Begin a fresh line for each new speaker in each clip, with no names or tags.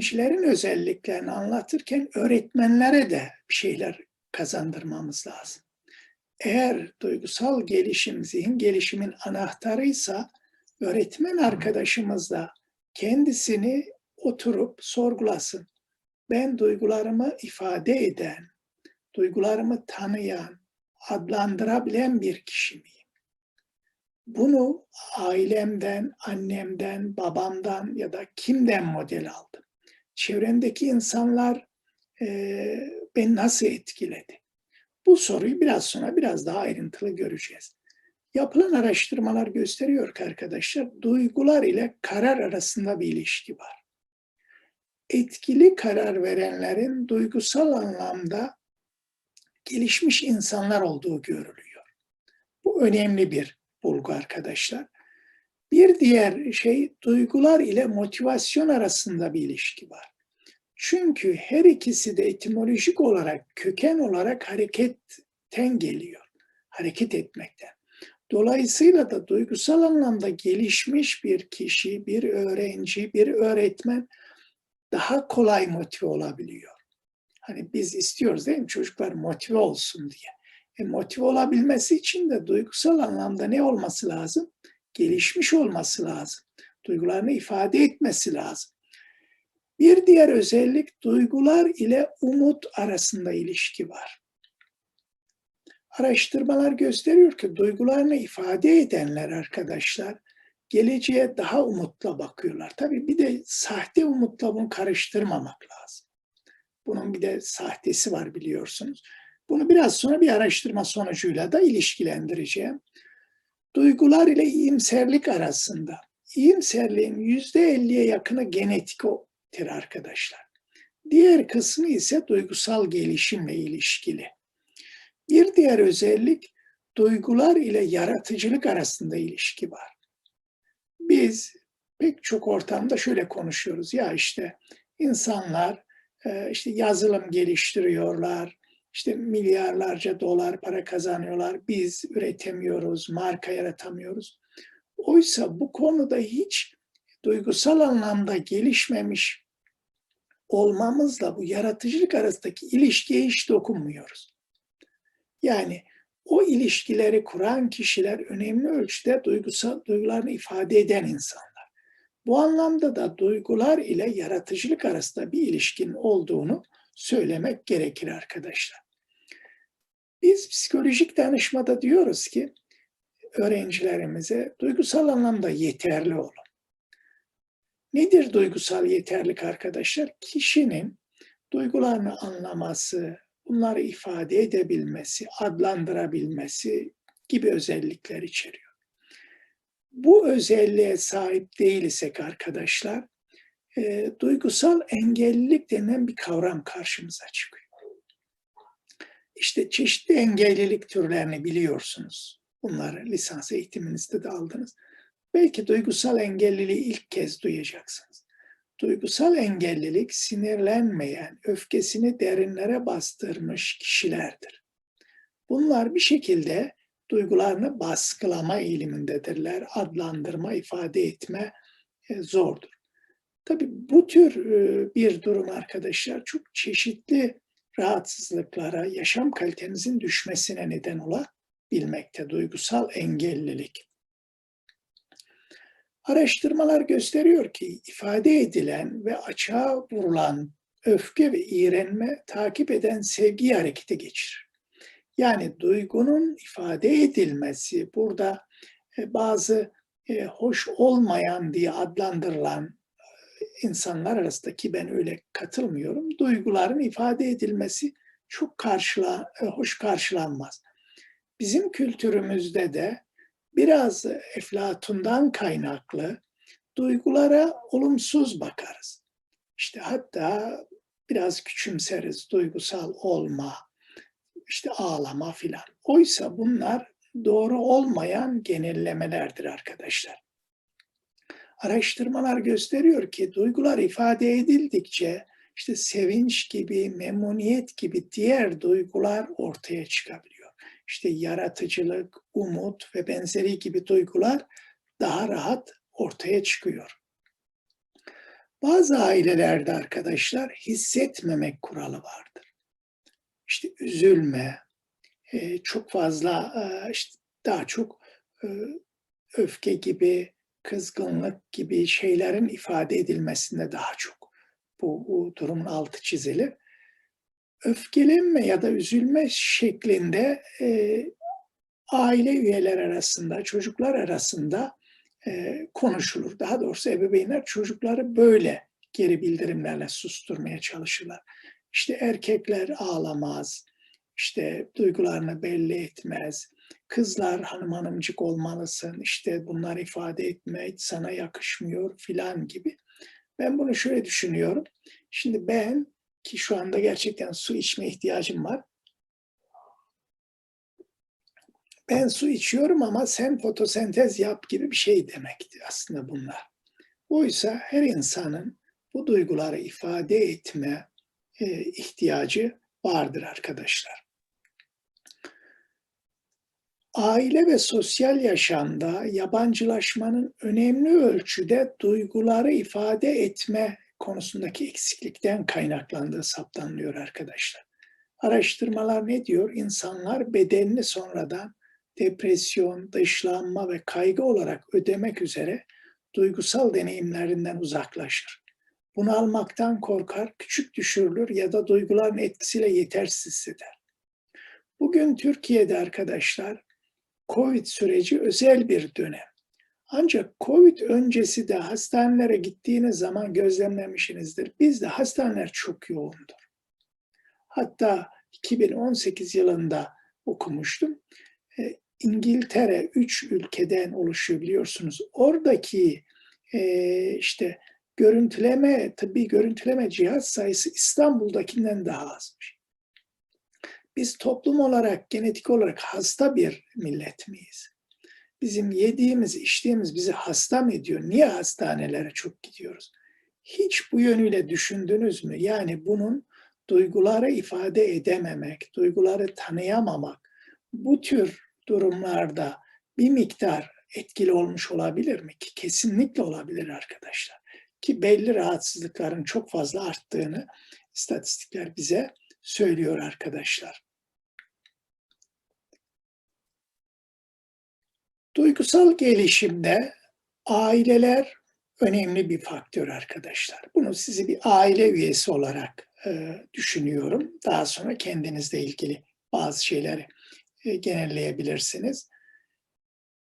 öğrencilerin özelliklerini anlatırken öğretmenlere de bir şeyler kazandırmamız lazım. Eğer duygusal gelişim zihin gelişimin anahtarıysa öğretmen arkadaşımız da kendisini oturup sorgulasın. Ben duygularımı ifade eden, duygularımı tanıyan, adlandırabilen bir kişi miyim? Bunu ailemden, annemden, babamdan ya da kimden model aldım? Çevremdeki insanlar e, beni nasıl etkiledi? Bu soruyu biraz sonra biraz daha ayrıntılı göreceğiz. Yapılan araştırmalar gösteriyor ki arkadaşlar duygular ile karar arasında bir ilişki var. Etkili karar verenlerin duygusal anlamda gelişmiş insanlar olduğu görülüyor. Bu önemli bir bulgu arkadaşlar. Bir diğer şey duygular ile motivasyon arasında bir ilişki var. Çünkü her ikisi de etimolojik olarak, köken olarak hareketten geliyor. Hareket etmekten. Dolayısıyla da duygusal anlamda gelişmiş bir kişi, bir öğrenci, bir öğretmen daha kolay motive olabiliyor. Hani biz istiyoruz değil mi çocuklar motive olsun diye. E, motive olabilmesi için de duygusal anlamda ne olması lazım? Gelişmiş olması lazım. Duygularını ifade etmesi lazım. Bir diğer özellik duygular ile umut arasında ilişki var. Araştırmalar gösteriyor ki duygularını ifade edenler arkadaşlar geleceğe daha umutla bakıyorlar. Tabii bir de sahte umutla bunu karıştırmamak lazım. Bunun bir de sahtesi var biliyorsunuz. Bunu biraz sonra bir araştırma sonucuyla da ilişkilendireceğim. Duygular ile iyimserlik arasında. İyimserliğin yüzde elliye yakını genetiktir arkadaşlar. Diğer kısmı ise duygusal gelişimle ilişkili. Bir diğer özellik duygular ile yaratıcılık arasında ilişki var. Biz pek çok ortamda şöyle konuşuyoruz. Ya işte insanlar işte yazılım geliştiriyorlar, işte milyarlarca dolar para kazanıyorlar. Biz üretemiyoruz, marka yaratamıyoruz. Oysa bu konuda hiç duygusal anlamda gelişmemiş olmamızla bu yaratıcılık arasındaki ilişkiye hiç dokunmuyoruz. Yani o ilişkileri kuran kişiler önemli ölçüde duygusal duygularını ifade eden insanlar. Bu anlamda da duygular ile yaratıcılık arasında bir ilişkin olduğunu söylemek gerekir arkadaşlar. Biz psikolojik danışmada diyoruz ki öğrencilerimize duygusal anlamda yeterli olun. Nedir duygusal yeterlik arkadaşlar? Kişinin duygularını anlaması, bunları ifade edebilmesi, adlandırabilmesi gibi özellikler içeriyor. Bu özelliğe sahip değilsek arkadaşlar, e, duygusal engellilik denen bir kavram karşımıza çıkıyor. İşte çeşitli engellilik türlerini biliyorsunuz. Bunları lisans eğitiminizde de aldınız. Belki duygusal engelliliği ilk kez duyacaksınız. Duygusal engellilik sinirlenmeyen, öfkesini derinlere bastırmış kişilerdir. Bunlar bir şekilde duygularını baskılama eğilimindedirler. Adlandırma, ifade etme e, zordur. Tabii bu tür e, bir durum arkadaşlar çok çeşitli rahatsızlıklara, yaşam kalitenizin düşmesine neden olabilmekte. Duygusal engellilik. Araştırmalar gösteriyor ki ifade edilen ve açığa vurulan öfke ve iğrenme takip eden sevgi harekete geçirir. Yani duygunun ifade edilmesi burada e, bazı e, hoş olmayan diye adlandırılan insanlar arasındaki ben öyle katılmıyorum. Duyguların ifade edilmesi çok karşıla, e, hoş karşılanmaz. Bizim kültürümüzde de biraz Eflatun'dan kaynaklı duygulara olumsuz bakarız. İşte hatta biraz küçümseriz duygusal olma, işte ağlama filan. Oysa bunlar doğru olmayan genellemelerdir arkadaşlar. Araştırmalar gösteriyor ki duygular ifade edildikçe işte sevinç gibi, memnuniyet gibi diğer duygular ortaya çıkabiliyor. İşte yaratıcılık, umut ve benzeri gibi duygular daha rahat ortaya çıkıyor. Bazı ailelerde arkadaşlar hissetmemek kuralı vardır. İşte üzülme, e, çok fazla e, işte daha çok e, öfke gibi, kızgınlık gibi şeylerin ifade edilmesinde daha çok bu, bu durumun altı çizilir. Öfkelenme ya da üzülme şeklinde e, aile üyeler arasında, çocuklar arasında e, konuşulur. Daha doğrusu ebeveynler çocukları böyle geri bildirimlerle susturmaya çalışırlar. İşte erkekler ağlamaz, işte duygularını belli etmez, kızlar hanım hanımcık olmalısın, işte bunlar ifade etmek sana yakışmıyor filan gibi. Ben bunu şöyle düşünüyorum. Şimdi ben ki şu anda gerçekten su içme ihtiyacım var. Ben su içiyorum ama sen fotosentez yap gibi bir şey demekti aslında bunlar. Oysa her insanın bu duyguları ifade etme e, ihtiyacı vardır arkadaşlar. Aile ve sosyal yaşamda yabancılaşmanın önemli ölçüde duyguları ifade etme konusundaki eksiklikten kaynaklandığı saptanılıyor arkadaşlar. Araştırmalar ne diyor? İnsanlar bedenini sonradan depresyon, dışlanma ve kaygı olarak ödemek üzere duygusal deneyimlerinden uzaklaşır. Bunu almaktan korkar, küçük düşürülür ya da duyguların etkisiyle yetersiz hisseder. Bugün Türkiye'de arkadaşlar Covid süreci özel bir dönem. Ancak Covid öncesi de hastanelere gittiğiniz zaman gözlemlemişsinizdir. Bizde hastaneler çok yoğundur. Hatta 2018 yılında okumuştum. E, İngiltere üç ülkeden oluşuyor biliyorsunuz. Oradaki e, işte görüntüleme, tıbbi görüntüleme cihaz sayısı İstanbul'dakinden daha azmış. Biz toplum olarak, genetik olarak hasta bir millet miyiz? Bizim yediğimiz, içtiğimiz bizi hasta mı ediyor? Niye hastanelere çok gidiyoruz? Hiç bu yönüyle düşündünüz mü? Yani bunun duyguları ifade edememek, duyguları tanıyamamak, bu tür durumlarda bir miktar etkili olmuş olabilir mi? Ki kesinlikle olabilir arkadaşlar. Ki belli rahatsızlıkların çok fazla arttığını istatistikler bize söylüyor arkadaşlar. Duygusal gelişimde aileler önemli bir faktör arkadaşlar. Bunu sizi bir aile üyesi olarak e, düşünüyorum. Daha sonra kendinizle ilgili bazı şeyleri e, genelleyebilirsiniz.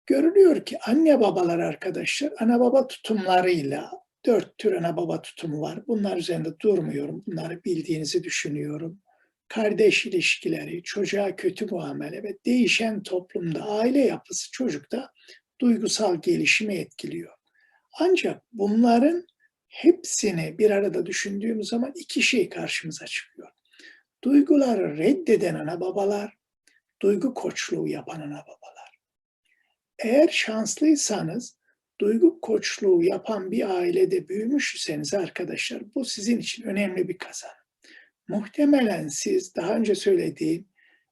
Görülüyor ki anne babalar arkadaşlar ana baba tutumlarıyla dört tür ana baba tutumu var. Bunlar üzerinde durmuyorum. Bunları bildiğinizi düşünüyorum. Kardeş ilişkileri, çocuğa kötü muamele ve değişen toplumda aile yapısı çocukta duygusal gelişimi etkiliyor. Ancak bunların hepsini bir arada düşündüğümüz zaman iki şey karşımıza çıkıyor. Duyguları reddeden ana babalar duygu koçluğu yapan ana babalar. Eğer şanslıysanız duygu koçluğu yapan bir ailede büyümüşseniz arkadaşlar bu sizin için önemli bir kazanım. Muhtemelen siz daha önce söylediğim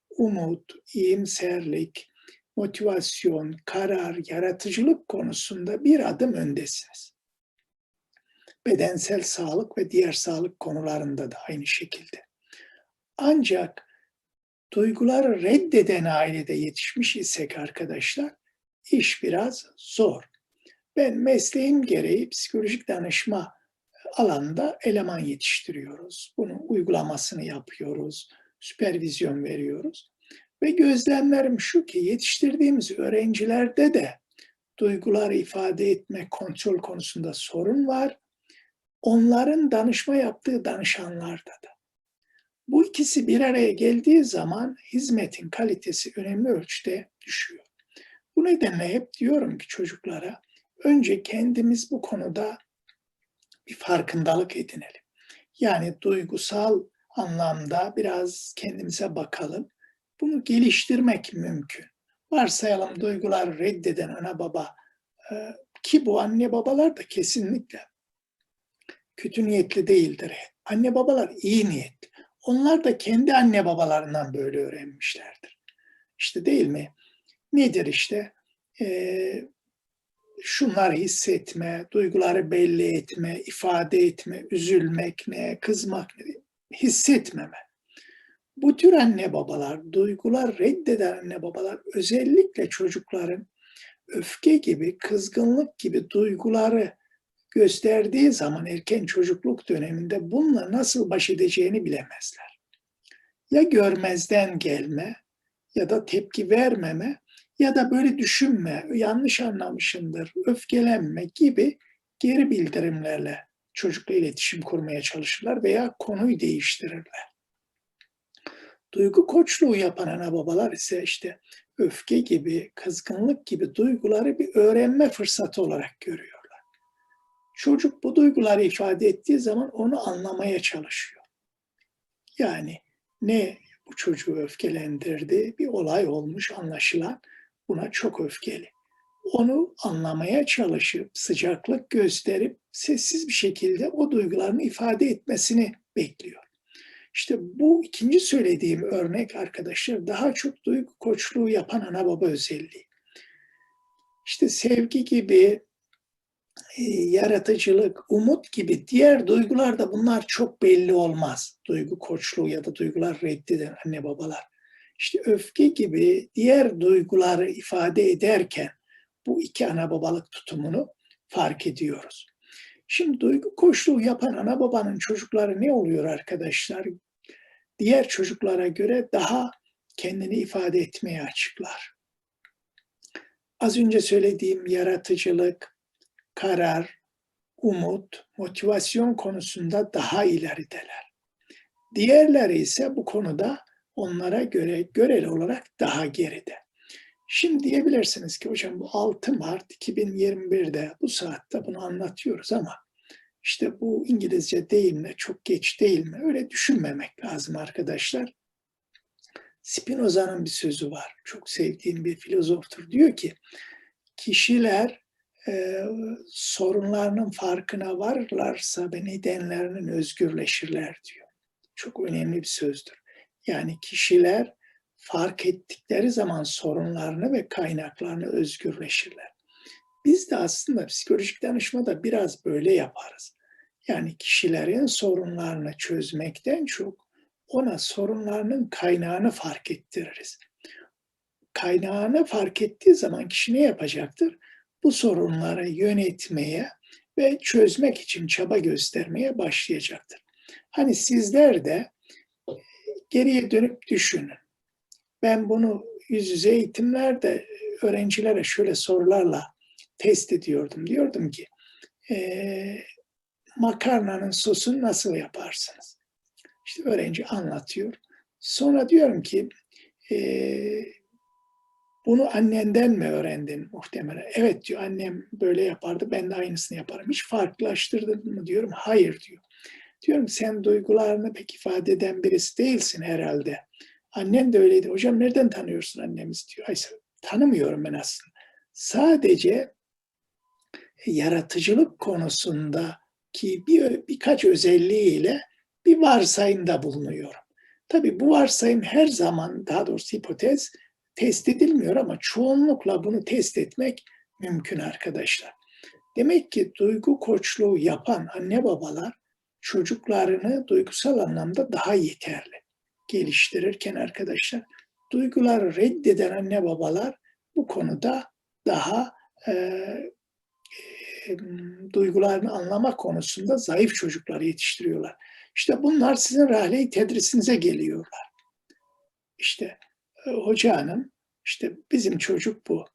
umut, iyimserlik, motivasyon, karar, yaratıcılık konusunda bir adım öndesiniz. Bedensel sağlık ve diğer sağlık konularında da aynı şekilde. Ancak duyguları reddeden ailede yetişmiş isek arkadaşlar iş biraz zor. Ben mesleğim gereği psikolojik danışma alanında eleman yetiştiriyoruz. Bunun uygulamasını yapıyoruz, süpervizyon veriyoruz. Ve gözlemlerim şu ki yetiştirdiğimiz öğrencilerde de duyguları ifade etme, kontrol konusunda sorun var. Onların danışma yaptığı danışanlarda da. Bu ikisi bir araya geldiği zaman hizmetin kalitesi önemli ölçüde düşüyor. Bu nedenle hep diyorum ki çocuklara önce kendimiz bu konuda bir farkındalık edinelim. Yani duygusal anlamda biraz kendimize bakalım. Bunu geliştirmek mümkün. Varsayalım duygular reddeden ana baba e, ki bu anne babalar da kesinlikle kötü niyetli değildir. Anne babalar iyi niyetli. Onlar da kendi anne babalarından böyle öğrenmişlerdir. İşte değil mi? Nedir işte? Ee, şunlar hissetme, duyguları belli etme, ifade etme, üzülmek ne, kızmak ne, hissetmeme. Bu tür anne babalar, duygular reddeden anne babalar özellikle çocukların öfke gibi, kızgınlık gibi duyguları gösterdiği zaman erken çocukluk döneminde bununla nasıl baş edeceğini bilemezler. Ya görmezden gelme ya da tepki vermeme ya da böyle düşünme, yanlış anlamışındır, öfkelenme gibi geri bildirimlerle çocukla iletişim kurmaya çalışırlar veya konuyu değiştirirler. Duygu koçluğu yapan ana babalar ise işte öfke gibi, kızgınlık gibi duyguları bir öğrenme fırsatı olarak görüyorlar. Çocuk bu duyguları ifade ettiği zaman onu anlamaya çalışıyor. Yani ne bu çocuğu öfkelendirdi, bir olay olmuş anlaşılan buna çok öfkeli. Onu anlamaya çalışıp, sıcaklık gösterip sessiz bir şekilde o duygularını ifade etmesini bekliyor. İşte bu ikinci söylediğim örnek arkadaşlar daha çok duygu koçluğu yapan ana baba özelliği. İşte sevgi gibi, e, yaratıcılık, umut gibi diğer duygular da bunlar çok belli olmaz. Duygu koçluğu ya da duygular reddeden anne babalar. İşte öfke gibi diğer duyguları ifade ederken bu iki ana babalık tutumunu fark ediyoruz. Şimdi duygu koçluğu yapan ana babanın çocukları ne oluyor arkadaşlar? Diğer çocuklara göre daha kendini ifade etmeye açıklar. Az önce söylediğim yaratıcılık, karar, umut, motivasyon konusunda daha ilerideler. Diğerleri ise bu konuda onlara göre göreli olarak daha geride. Şimdi diyebilirsiniz ki hocam bu 6 Mart 2021'de bu saatte bunu anlatıyoruz ama işte bu İngilizce değil mi, çok geç değil mi? Öyle düşünmemek lazım arkadaşlar. Spinoza'nın bir sözü var. Çok sevdiğim bir filozoftur. Diyor ki kişiler e, sorunlarının farkına varırlarsa ve nedenlerinin özgürleşirler diyor. Çok önemli bir sözdür. Yani kişiler fark ettikleri zaman sorunlarını ve kaynaklarını özgürleşirler. Biz de aslında psikolojik danışmada biraz böyle yaparız. Yani kişilerin sorunlarını çözmekten çok ona sorunlarının kaynağını fark ettiririz. Kaynağını fark ettiği zaman kişi ne yapacaktır? Bu sorunları yönetmeye ve çözmek için çaba göstermeye başlayacaktır. Hani sizler de geriye dönüp düşünün. Ben bunu yüz yüze eğitimlerde öğrencilere şöyle sorularla test ediyordum. Diyordum ki e, makarnanın sosunu nasıl yaparsınız? İşte öğrenci anlatıyor. Sonra diyorum ki e, bunu annenden mi öğrendin muhtemelen? Evet diyor annem böyle yapardı ben de aynısını yaparım. Hiç farklılaştırdın mı diyorum. Hayır diyor. Diyorum sen duygularını pek ifade eden birisi değilsin herhalde. Annen de öyleydi. Hocam nereden tanıyorsun annemiz diyor. Ay tanımıyorum ben aslında. Sadece yaratıcılık konusunda ki bir, birkaç özelliğiyle bir varsayımda bulunuyorum. Tabii bu varsayım her zaman daha doğrusu hipotez test edilmiyor ama çoğunlukla bunu test etmek mümkün arkadaşlar. Demek ki duygu koçluğu yapan anne babalar çocuklarını duygusal anlamda daha yeterli geliştirirken arkadaşlar duyguları reddeden anne babalar bu konuda daha e, e, duygularını anlama konusunda zayıf çocukları yetiştiriyorlar. İşte bunlar sizin rahle tedrisinize geliyorlar. İşte e, hoca hanım, işte bizim çocuk bu.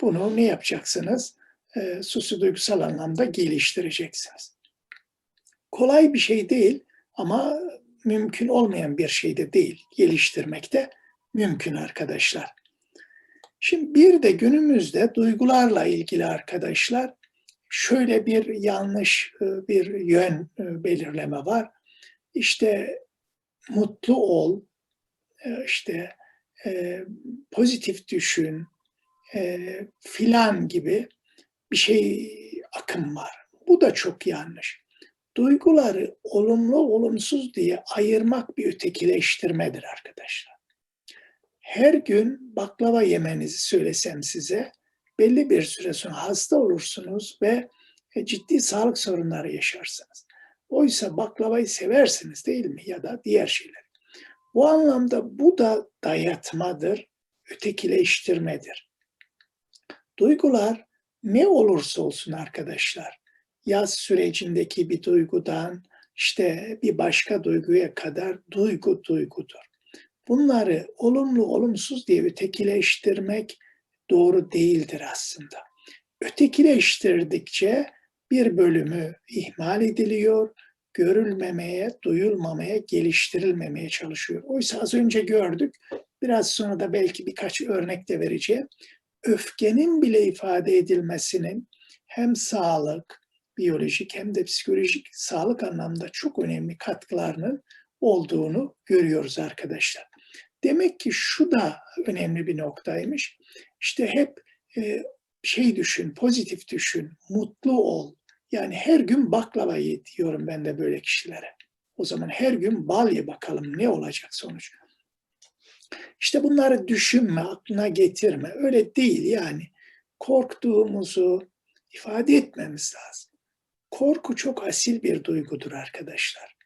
Bunu ne yapacaksınız? E, sosu duygusal anlamda geliştireceksiniz kolay bir şey değil ama mümkün olmayan bir şey de değil. Geliştirmek de mümkün arkadaşlar. Şimdi bir de günümüzde duygularla ilgili arkadaşlar şöyle bir yanlış e, bir yön e, belirleme var. İşte mutlu ol, e, işte pozitif düşün filan gibi bir şey akım var. Bu da çok yanlış duyguları olumlu olumsuz diye ayırmak bir ötekileştirmedir arkadaşlar. Her gün baklava yemenizi söylesem size belli bir süre sonra hasta olursunuz ve e, ciddi sağlık sorunları yaşarsınız. Oysa baklavayı seversiniz değil mi ya da diğer şeyler. Bu anlamda bu da dayatmadır, ötekileştirmedir. Duygular ne olursa olsun arkadaşlar, yaz sürecindeki bir duygudan işte bir başka duyguya kadar duygu duygudur. Bunları olumlu olumsuz diye ötekileştirmek doğru değildir aslında. Ötekileştirdikçe bir bölümü ihmal ediliyor, görülmemeye, duyulmamaya, geliştirilmemeye çalışıyor. Oysa az önce gördük, biraz sonra da belki birkaç örnek de vereceğim. Öfkenin bile ifade edilmesinin hem sağlık, biyolojik hem de psikolojik sağlık anlamda çok önemli katkılarının olduğunu görüyoruz arkadaşlar. Demek ki şu da önemli bir noktaymış. İşte hep e, şey düşün, pozitif düşün, mutlu ol. Yani her gün baklava ye diyorum ben de böyle kişilere. O zaman her gün bal ye bakalım ne olacak sonuç. İşte bunları düşünme, aklına getirme. Öyle değil yani. Korktuğumuzu ifade etmemiz lazım. Korku çok asil bir duygudur arkadaşlar.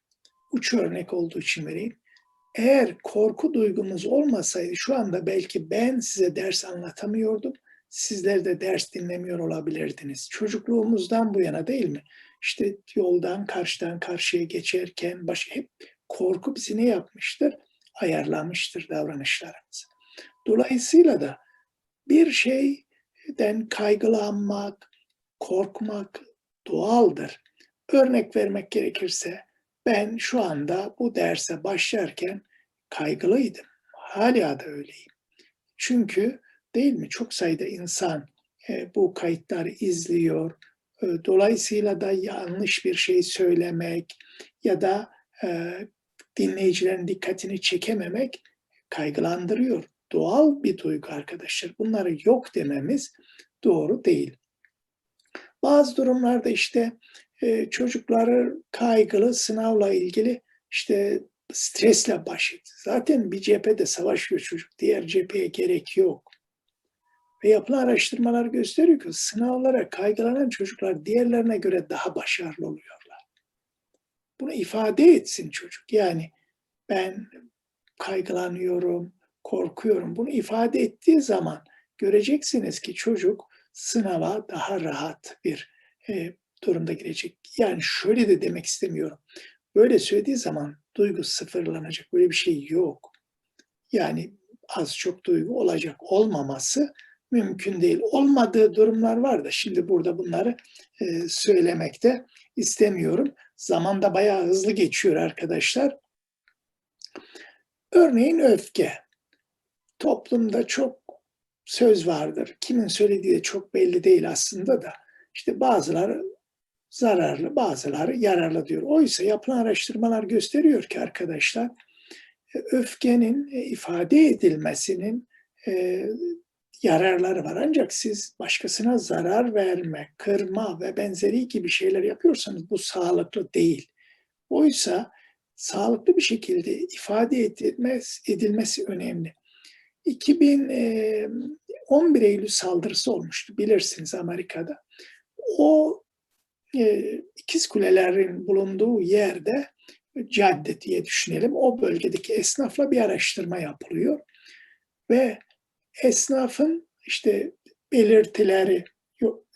Uç örnek olduğu için vereyim. Eğer korku duygumuz olmasaydı şu anda belki ben size ders anlatamıyordum. Sizler de ders dinlemiyor olabilirdiniz. Çocukluğumuzdan bu yana değil mi? İşte yoldan karşıdan karşıya geçerken baş, hep korku bizi ne yapmıştır? Ayarlamıştır davranışlarımızı. Dolayısıyla da bir şeyden kaygılanmak, korkmak doğaldır. Örnek vermek gerekirse ben şu anda bu derse başlarken kaygılıydım. Hala da öyleyim. Çünkü değil mi çok sayıda insan e, bu kayıtları izliyor. E, dolayısıyla da yanlış bir şey söylemek ya da e, dinleyicilerin dikkatini çekememek kaygılandırıyor. Doğal bir duygu arkadaşlar. Bunları yok dememiz doğru değil. Bazı durumlarda işte e, çocukları kaygılı sınavla ilgili işte stresle baş et. Zaten bir cephede savaşıyor çocuk. Diğer cepheye gerek yok. Ve yapılan araştırmalar gösteriyor ki sınavlara kaygılanan çocuklar diğerlerine göre daha başarılı oluyorlar. Bunu ifade etsin çocuk. Yani ben kaygılanıyorum, korkuyorum. Bunu ifade ettiği zaman göreceksiniz ki çocuk sınava daha rahat bir e, durumda girecek. Yani şöyle de demek istemiyorum. Böyle söylediği zaman duygu sıfırlanacak. Böyle bir şey yok. Yani az çok duygu olacak. Olmaması mümkün değil. Olmadığı durumlar var da şimdi burada bunları e, söylemekte istemiyorum. Zaman da bayağı hızlı geçiyor arkadaşlar. Örneğin öfke. Toplumda çok söz vardır. Kimin söylediği de çok belli değil aslında da. İşte bazıları zararlı, bazıları yararlı diyor. Oysa yapılan araştırmalar gösteriyor ki arkadaşlar e, öfkenin e, ifade edilmesinin e, yararları var. Ancak siz başkasına zarar verme, kırma ve benzeri gibi şeyler yapıyorsanız bu sağlıklı değil. Oysa sağlıklı bir şekilde ifade edilmez, edilmesi önemli. 2011 Eylül saldırısı olmuştu bilirsiniz Amerika'da. O e, ikiz kulelerin bulunduğu yerde cadde diye düşünelim. O bölgedeki esnafla bir araştırma yapılıyor. Ve esnafın işte belirtileri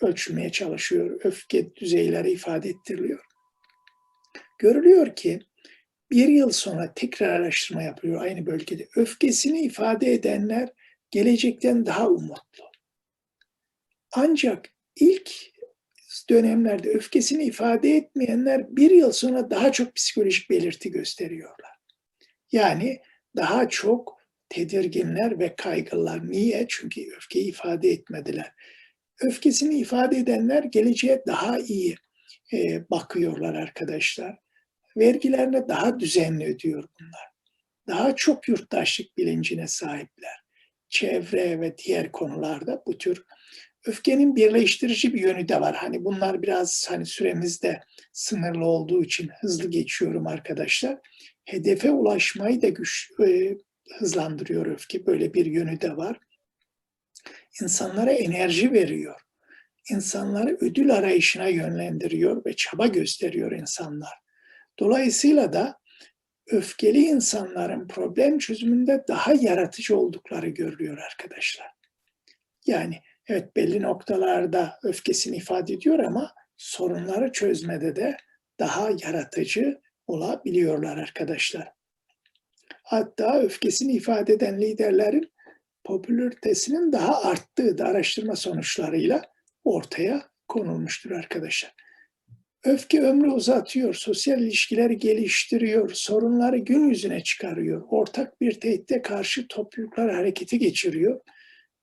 ölçülmeye çalışıyor. Öfke düzeyleri ifade ettiriliyor. Görülüyor ki bir yıl sonra tekrar araştırma yapılıyor aynı bölgede. Öfkesini ifade edenler gelecekten daha umutlu. Ancak ilk dönemlerde öfkesini ifade etmeyenler bir yıl sonra daha çok psikolojik belirti gösteriyorlar. Yani daha çok tedirginler ve kaygılılar. Niye? Çünkü öfkeyi ifade etmediler. Öfkesini ifade edenler geleceğe daha iyi e, bakıyorlar arkadaşlar. Vergilerini daha düzenli ödüyor bunlar. Daha çok yurttaşlık bilincine sahipler. Çevre ve diğer konularda bu tür öfkenin birleştirici bir yönü de var. Hani bunlar biraz hani süremizde sınırlı olduğu için hızlı geçiyorum arkadaşlar. Hedefe ulaşmayı da güç e, hızlandırıyor öfke. Böyle bir yönü de var. insanlara enerji veriyor. İnsanları ödül arayışına yönlendiriyor ve çaba gösteriyor insanlar. Dolayısıyla da öfkeli insanların problem çözümünde daha yaratıcı oldukları görülüyor arkadaşlar. Yani evet belli noktalarda öfkesini ifade ediyor ama sorunları çözmede de daha yaratıcı olabiliyorlar arkadaşlar. Hatta öfkesini ifade eden liderlerin popülaritesinin daha arttığı da araştırma sonuçlarıyla ortaya konulmuştur arkadaşlar. Öfke ömrü uzatıyor, sosyal ilişkileri geliştiriyor, sorunları gün yüzüne çıkarıyor, ortak bir tehditte karşı topluluklar hareketi geçiriyor,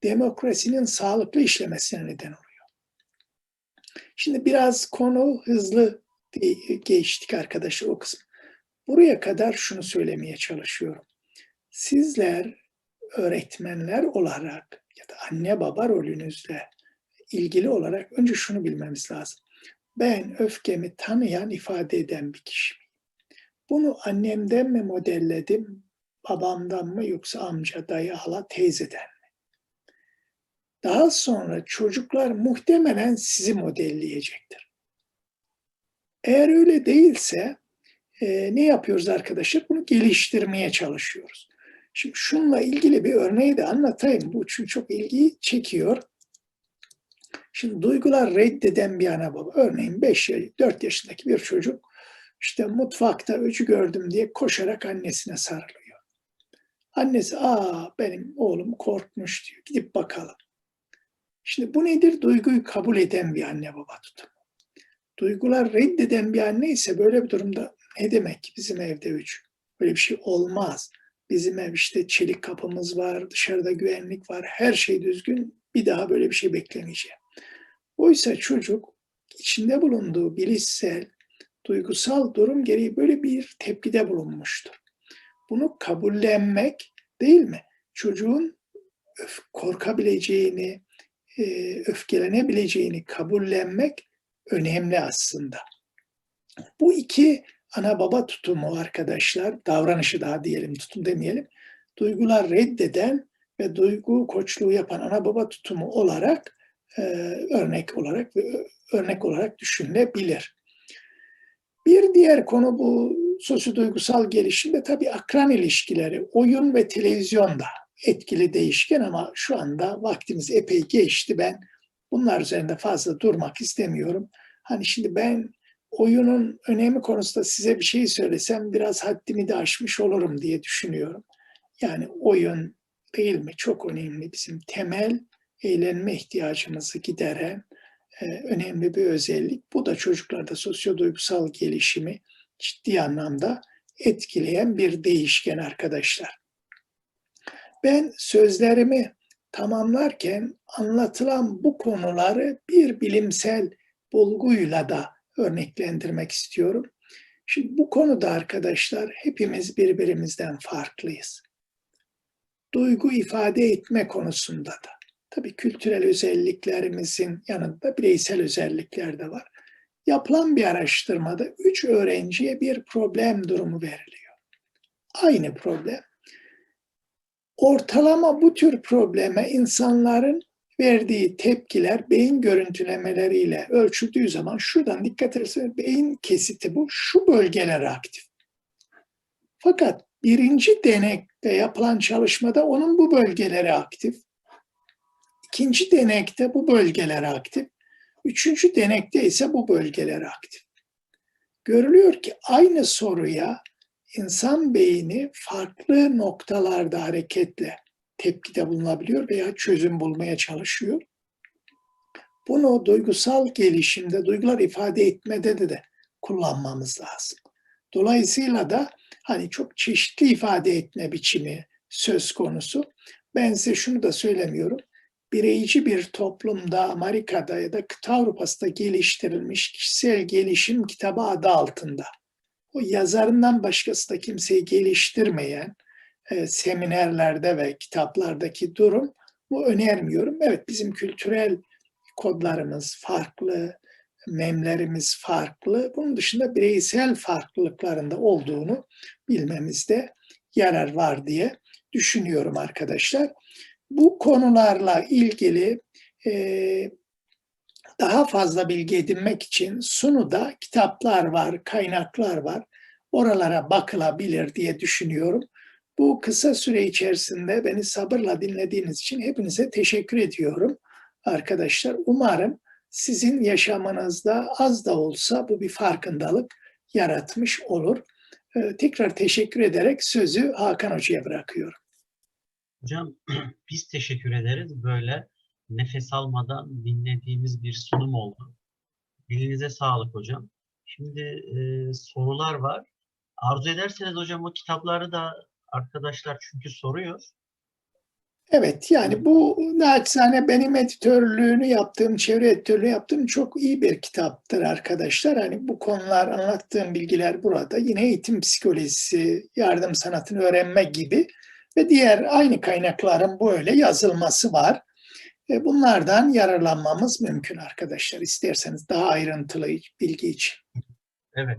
demokrasinin sağlıklı işlemesine neden oluyor. Şimdi biraz konu hızlı geçtik arkadaşlar o kısım. Buraya kadar şunu söylemeye çalışıyorum. Sizler öğretmenler olarak ya da anne baba rolünüzle ilgili olarak önce şunu bilmemiz lazım. Ben öfkemi tanıyan, ifade eden bir kişiyim. Bunu annemden mi modelledim, babamdan mı yoksa amca, dayı, hala, teyzeden mi? Daha sonra çocuklar muhtemelen sizi modelleyecektir. Eğer öyle değilse e, ne yapıyoruz arkadaşlar? Bunu geliştirmeye çalışıyoruz. Şimdi şunla ilgili bir örneği de anlatayım. Bu çünkü çok ilgi çekiyor. Şimdi duygular reddeden bir ana baba. Örneğin 5 4 yaşındaki bir çocuk işte mutfakta öcü gördüm diye koşarak annesine sarılıyor. Annesi aa benim oğlum korkmuş diyor. Gidip bakalım. Şimdi bu nedir? Duyguyu kabul eden bir anne baba tutumu. Duygular reddeden bir anne ise böyle bir durumda ne demek bizim evde üç? Böyle bir şey olmaz. Bizim ev işte çelik kapımız var, dışarıda güvenlik var, her şey düzgün. Bir daha böyle bir şey beklemeyeceğim. Oysa çocuk içinde bulunduğu bilişsel, duygusal durum gereği böyle bir tepkide bulunmuştur. Bunu kabullenmek değil mi? Çocuğun öf, korkabileceğini, e, öfkelenebileceğini kabullenmek önemli aslında. Bu iki ana baba tutumu arkadaşlar, davranışı daha diyelim, tutum demeyelim, duygular reddeden ve duygu koçluğu yapan ana baba tutumu olarak e, örnek olarak ve örnek olarak düşünülebilir. Bir diğer konu bu sosyoduygusal gelişimde tabii akran ilişkileri, oyun ve televizyonda etkili değişken ama şu anda vaktimiz epey geçti. Ben bunlar üzerinde fazla durmak istemiyorum. Hani şimdi ben oyunun önemi konusunda size bir şey söylesem biraz haddimi de aşmış olurum diye düşünüyorum. Yani oyun değil mi çok önemli bizim temel eğlenme ihtiyacımızı gideren e, önemli bir özellik. Bu da çocuklarda sosyoduygusal gelişimi ciddi anlamda etkileyen bir değişken arkadaşlar. Ben sözlerimi tamamlarken anlatılan bu konuları bir bilimsel bulguyla da örneklendirmek istiyorum. Şimdi bu konuda arkadaşlar hepimiz birbirimizden farklıyız. Duygu ifade etme konusunda da. Tabii kültürel özelliklerimizin yanında bireysel özellikler de var. Yapılan bir araştırmada üç öğrenciye bir problem durumu veriliyor. Aynı problem. Ortalama bu tür probleme insanların verdiği tepkiler beyin görüntülemeleriyle ölçüldüğü zaman şuradan dikkat ederseniz beyin kesiti bu. Şu bölgeler aktif. Fakat birinci denekte yapılan çalışmada onun bu bölgeleri aktif. İkinci denekte bu bölgeler aktif. Üçüncü denekte ise bu bölgeler aktif. Görülüyor ki aynı soruya insan beyni farklı noktalarda hareketle tepkide bulunabiliyor veya çözüm bulmaya çalışıyor. Bunu duygusal gelişimde, duygular ifade etmede de, de kullanmamız lazım. Dolayısıyla da hani çok çeşitli ifade etme biçimi söz konusu. Ben size şunu da söylemiyorum. Bireyci bir toplumda, Amerika'da ya da kıta Avrupa'sında geliştirilmiş kişisel gelişim kitabı adı altında. O yazarından başkası da kimseyi geliştirmeyen, e, seminerlerde ve kitaplardaki durum bu önermiyorum. Evet bizim kültürel kodlarımız farklı, memlerimiz farklı. Bunun dışında bireysel farklılıklarında olduğunu bilmemizde yarar var diye düşünüyorum arkadaşlar. Bu konularla ilgili e, daha fazla bilgi edinmek için Sunu'da kitaplar var, kaynaklar var. Oralara bakılabilir diye düşünüyorum. Bu kısa süre içerisinde beni sabırla dinlediğiniz için hepinize teşekkür ediyorum arkadaşlar. Umarım sizin yaşamınızda az da olsa bu bir farkındalık yaratmış olur. Ee, Tekrar teşekkür ederek sözü Hakan Hoca'ya bırakıyorum.
Hocam biz teşekkür ederiz. Böyle nefes almadan dinlediğimiz bir sunum oldu. Dilinize sağlık hocam. Şimdi e, sorular var. Arzu ederseniz hocam o kitapları da arkadaşlar çünkü soruyor.
Evet yani bu naçizane benim editörlüğünü yaptığım, çevre editörlüğü yaptığım çok iyi bir kitaptır arkadaşlar. Hani bu konular, anlattığım bilgiler burada. Yine eğitim psikolojisi, yardım sanatını öğrenme gibi ve diğer aynı kaynakların böyle yazılması var. E, Bunlardan yararlanmamız mümkün arkadaşlar. İsterseniz daha ayrıntılı bilgi için.
Evet